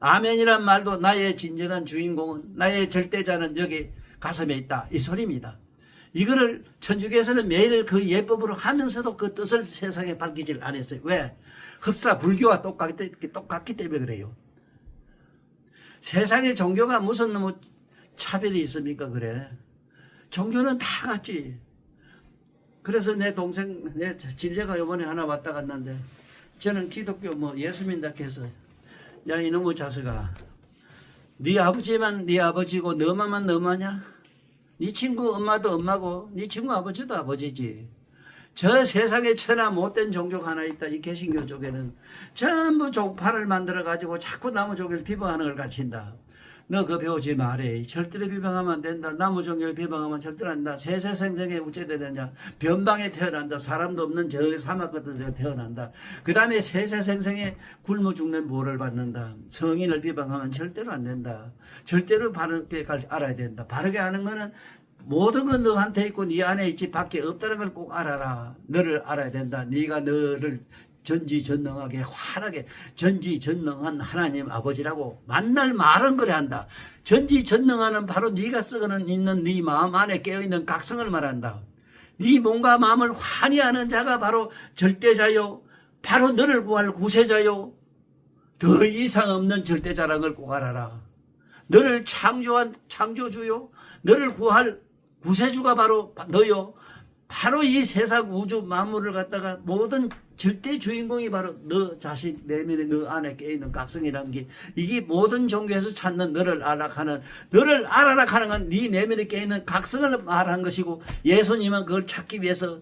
아멘이란 말도 나의 진정한 주인공은 나의 절대자는 여기 가슴에 있다. 이 소리입니다. 이거를 천주교에서는 매일 그 예법으로 하면서도 그 뜻을 세상에 밝히질 않았어요. 왜? 흡사 불교와 똑같기, 똑같기 때문에 그래요. 세상에 종교가 무슨 뭐 차별이 있습니까? 그래. 종교는 다 같지. 그래서 내 동생, 내 진례가 이번에 하나 왔다 갔는데 저는 기독교 뭐 예수 믿다 해서 야 이놈의 자식아 네 아버지만 네 아버지고 너만만 너마냐? 네 친구 엄마도 엄마고 네 친구 아버지도 아버지지. 저 세상에 천하 못된 종교가 하나 있다. 이 개신교 쪽에는 전부 종파를 만들어 가지고 자꾸 나무 종교를 비방하는 걸 가르친다. 너 그거 배우지 말해. 절대로 비방하면 안 된다. 나무 종교를 비방하면 절대로 안 된다. 세세생생에 우째되느냐. 변방에 태어난다. 사람도 없는 저 사막 같은 태어난다. 그 다음에 세세생생에 굶어 죽는 보를 받는다. 성인을 비방하면 절대로 안 된다. 절대로 바르게 갈- 알아야 된다. 바르게 하는 거는 모든 건 너한테 있고 네 안에 있지 밖에 없다는 걸 꼭 알아라. 너를 알아야 된다. 네가 너를 전지전능하게 환하게 전지전능한 하나님 아버지라고 만날 말은 그래 한다. 전지전능하는 바로 네가 쓰고는 있는 네 마음 안에 깨어있는 각성을 말한다. 네 몸과 마음을 환히 하는 자가 바로 절대자요. 바로 너를 구할 구세자요. 더 이상 없는 꼭 알아라. 너를 창조한 창조주요. 너를 구할 구세주가 바로 너요. 바로 이 세상 우주 만물을 갖다가 모든 절대 주인공이 바로 너 자신 내면에 너 안에 깨있는 각성이라는 게 이게 모든 종교에서 찾는 너를 알아가는 너를 알아라 하는 건 네 내면에 깨있는 각성을 말한 것이고 예수님은 그걸 찾기 위해서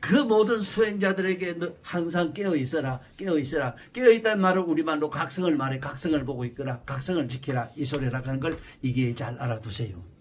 그 모든 수행자들에게 너 항상 깨어 있어라, 깨어 있어라. 깨어 있다는 말을 우리말로 각성을 말해, 각성을 보고 있거라, 각성을 지키라 이 소리라 하는 걸 이게 잘 알아두세요.